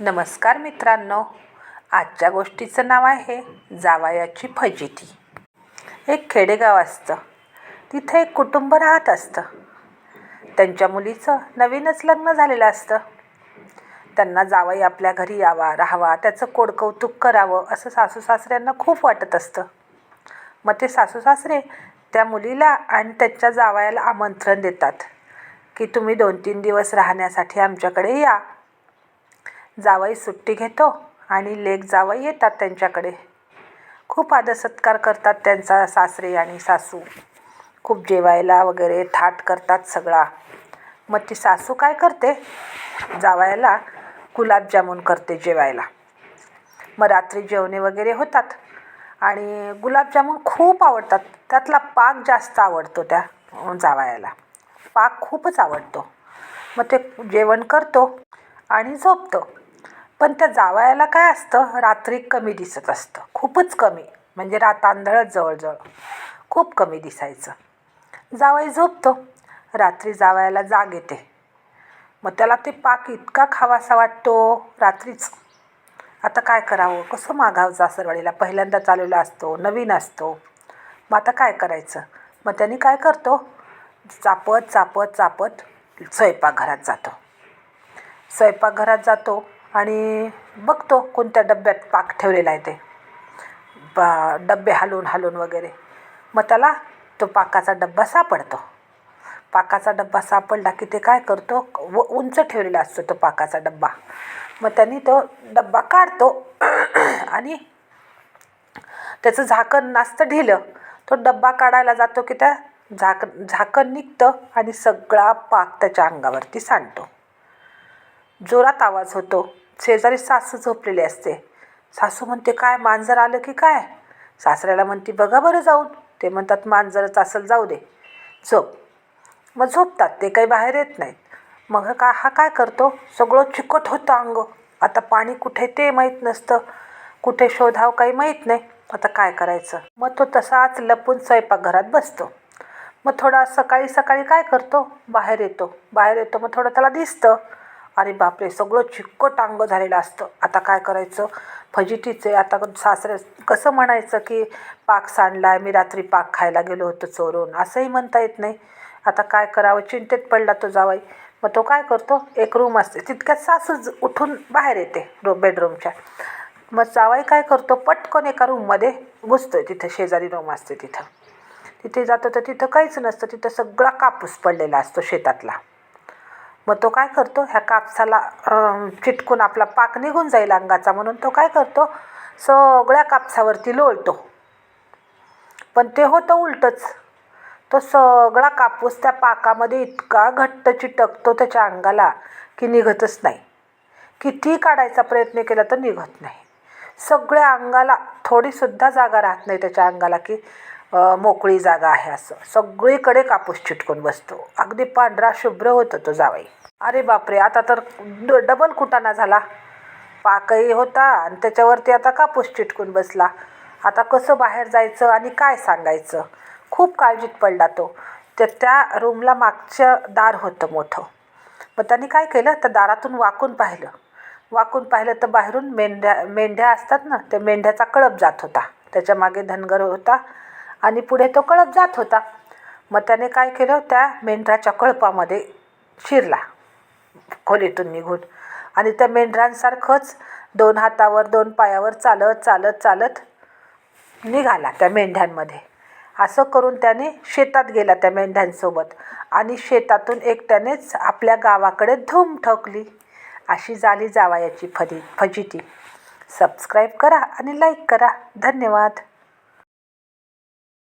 नमस्कार मित्रांनो. आजच्या गोष्टीचं नाव आहे जावयाची फजिती. एक खेडेगाव असतं. तिथे एक कुटुंब राहत असतं. त्यांच्या मुलीचं नवीनच लग्न झालेलं असतं. त्यांना जावई आपल्या घरी यावा राहावा त्याचं कोडकौतुक करावं असं सासू सासऱ्यांना खूप वाटत असतं. मग ते सासू सासरे त्या मुलीला आणि त्यांच्या जावयाला आमंत्रण देतात की तुम्ही दोन तीन दिवस राहण्यासाठी आमच्याकडे या. जावई सुट्टी घेतो आणि लेक जावई येतात त्यांच्याकडे. खूप आदरसत्कार करतात त्यांचा सासरे आणि सासू. खूप जेवायला वगैरे थाट करतात सगळा. मग ती सासू काय करते? जावायला गुलाबजामुन करते जेवायला. मग रात्री जेवणे वगैरे होतात आणि गुलाबजामुन खूप आवडतात. त्यातला पाक जास्त आवडतो त्या जावायला. पाक खूपच आवडतो. मग ते जेवण करतो आणि झोपतो. पण त्या जावयाला काय असतं? रात्री कमी दिसत असतं. खूपच कमी. म्हणजे रात आंधळच जवळजवळ खूप कमी दिसायचं. जावई झोपतो. रात्री जावयाला जाग येते. मग त्याला ते पाक इतका खावासा वाटतो. रात्रीच. आता काय करावं? कसं मागावं सासरवाडीला पहिल्यांदा चालवला असतो नवीन असतो. मग आता काय करायचं? मग त्यांनी काय करतो? चापत चापत चापत स्वयंपाकघरात जातो. स्वयंपाकघरात जातो. आणि बघतो कोणत्या डब्यात पाक ठेवलेला आहे ते. बा डब्बे हलवून हलवून वगैरे. मग त्याला तो पाकाचा डब्बा सापडतो. पाकाचा डब्बा सापडला की ते काय करतो? व उंच ठेवलेला असतो तो पाकाचा डब्बा. मग त्यांनी तो डब्बा काढतो आणि त्याचं झाकण नासतं ढिलं. तो डब्बा काढायला जातो की त्या झाक झाकण निघतं आणि सगळा पाक त्याच्या अंगावरती सांडतो. जोरात आवाज होतो. शेजारी सासू झोपलेली असते. सासू म्हणते काय मांजर आलं की काय? सासऱ्याला म्हणते बघा बरं जाऊन. ते म्हणतात मांजरच असेल जाऊ दे. झोप. मग झोपतात ते काही बाहेर येत नाहीत. मग का हा काय करतो? सगळं चिकट होतं अंग. आता पाणी कुठे ते माहीत नसतं. कुठे शोधावं काही माहीत नाही. आता काय करायचं? मग तो तसाच लपून स्वयंपाकघरात बसतो. मग थोडा सकाळी सकाळी काय करतो? बाहेर येतो. बाहेर येतो मग थोडं त्याला दिसतं. अरे बापरे सगळं चिकट अंग झालेलं असतं. आता काय करायचं? फजितीचे आता सासरे कसं म्हणायचं की पाक सांडला आहे मी रात्री पाक खायला गेलो होतो चोरून. असंही म्हणता येत नाही. आता काय करावं? चिंतेत पडला तो जावाई. मग तो काय करतो? एक रूम असते. तितक्यात सासूच उठून बाहेर येते रो बेडरूमच्या मग जावाई काय करतो? पटकन एका रूममध्ये घुसतोय. तिथं शेजारी रूम असते तिथं. तिथे जातो तर तिथं काहीच नसतं. तिथं सगळा कापूस पडलेला असतो शेतातला. मग तो काय करतो? ह्या कापसाला चिटकून आपला पाक निघून जाईल अंगाचा. म्हणून तो काय करतो? सगळ्या कापसावरती लोळतो. पण ते होतं उलटंच. तो सगळा कापूस त्या पाकामध्ये इतका घट्ट चिटकतो त्याच्या अंगाला की निघतच नाही. किती काढायचा प्रयत्न केला तर निघत नाही. सगळ्या अंगाला थोडीसुद्धा जागा राहत नाही त्याच्या अंगाला की मोकळी जागा आहे असं. सगळीकडे कापूस चिटकून बसतो. अगदी पांढरा शुभ्र होतो तो जावई. अरे बापरे आता तर ड डबल कुटाणा झाला. पाकही होता आणि त्याच्यावरती आता कापूस चिटकून बसला. आता कसं बाहेर जायचं आणि काय सांगायचं? खूप काळजीत पडला तो. तर त्या रूमला मागचं दार होतं मोठं. मग त्यांनी काय केलं? तर दारातून वाकून पाहिलं. वाकून पाहिलं तर बाहेरून मेंढ्या मेंढ्या असतात ना त्या मेंढ्याचा कळप जात होता. त्याच्यामागे धनगर होता. आणि पुढे तो कळप जात होता. मग त्याने काय केलं? त्या मेंढराच्या कळपामध्ये शिरला खोलीतून निघून. आणि त्या मेंढरांसारखंच दोन हातावर दोन पायावर चालत चालत चालत निघाला त्या मेंढ्यांमध्ये. असं करून त्याने शेतात गेला त्या मेंढ्यांसोबत. आणि शेतातून एकट्यानेच आपल्या गावाकडे धूम ठोकली. अशी झाली जावायाची फजी फजिती. सबस्क्राईब करा आणि लाईक करा. धन्यवाद.